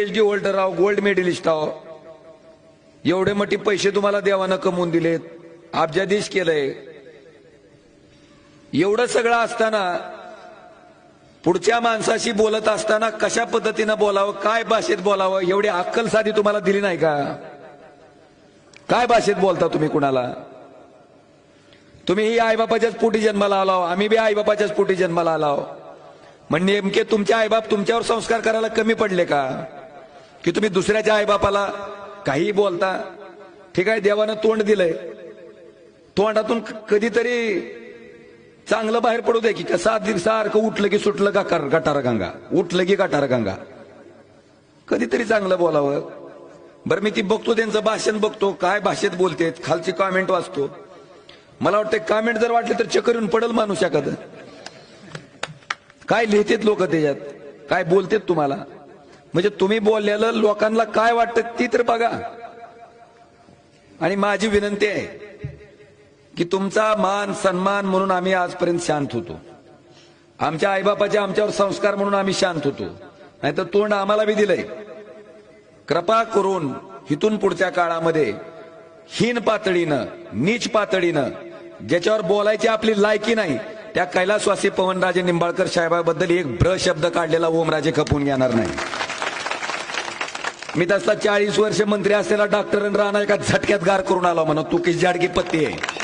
H D holder आहो gold medalist आहो. एवढे मोठे पैसे तुम्हाला देवानं कमवून दिलेत. अब्जाधीश केलंय. एवढं सगळं असताना पुढच्या माणसाशी बोलत असताना कशा पद्धतीनं बोलावं काय भाषेत बोलावं एवढी अक्कल साधी तुम्हाला दिली नाही का? काय भाषेत बोलता तुम्ही कुणाला? तुम्ही ही आईबापाच्याच पोटी जन्माला आलाव आम्ही बी आईबापाच्याच पोटी जन्माला आलाव मग म्हणजे नेमके तुमचे आईबाप तुमच्यावर संस्कार करायला कमी पडले का? की तुम्ही दुसऱ्याच्या आईबापाला काही बोलता? ठीक आहे देवानं तोंड दिलंय. तोंडातून कधीतरी चांगलं बाहेर पडू दे की कसा सारखं उठलं की सुटलं का कर- गटार गंगा? उठलं की गटार गंगा? कधीतरी चांगलं बोलावं. बरं मी ती बघतो त्यांचं भाषण बघतो काय भाषेत बोलते खालची कॉमेंट वाचतो. मला वाटतं कॉमेंट जर वाटले तर चक्कर येऊन पडल माणूस एखादं. काय लिहितेत लोक त्याच्यात? काय बोलतेत तुम्हाला? म्हणजे तुम्ही बोललेलं लोकांना काय वाटतं ती तर बघा. आणि माझी विनंती आहे की तुमचा मान सन्मान म्हणून आम्ही आजपर्यंत शांत होतो. आमच्या आईबापाचे आमच्यावर संस्कार म्हणून आम्ही शांत होतो. नाहीतर तोंड आम्हाला बी दिलंय. कृपा करून इथून पुढच्या काळामध्ये हीन पातळीनं नीच पातळीनं ज्याच्यावर बोलायची आपली लायकी नाही त्या कैलासवासी पवनराजे निंबाळकर साहेबाबद्दल एक भ्र शब्द काढलेला ओमराजे खपून घेणार नाही. मी तसला चाळीस वर्ष मंत्री असलेला डॉक्टर राणा एका झटक्यात गार करून आला म्हणा तू की जाडगी पत्ती आहे.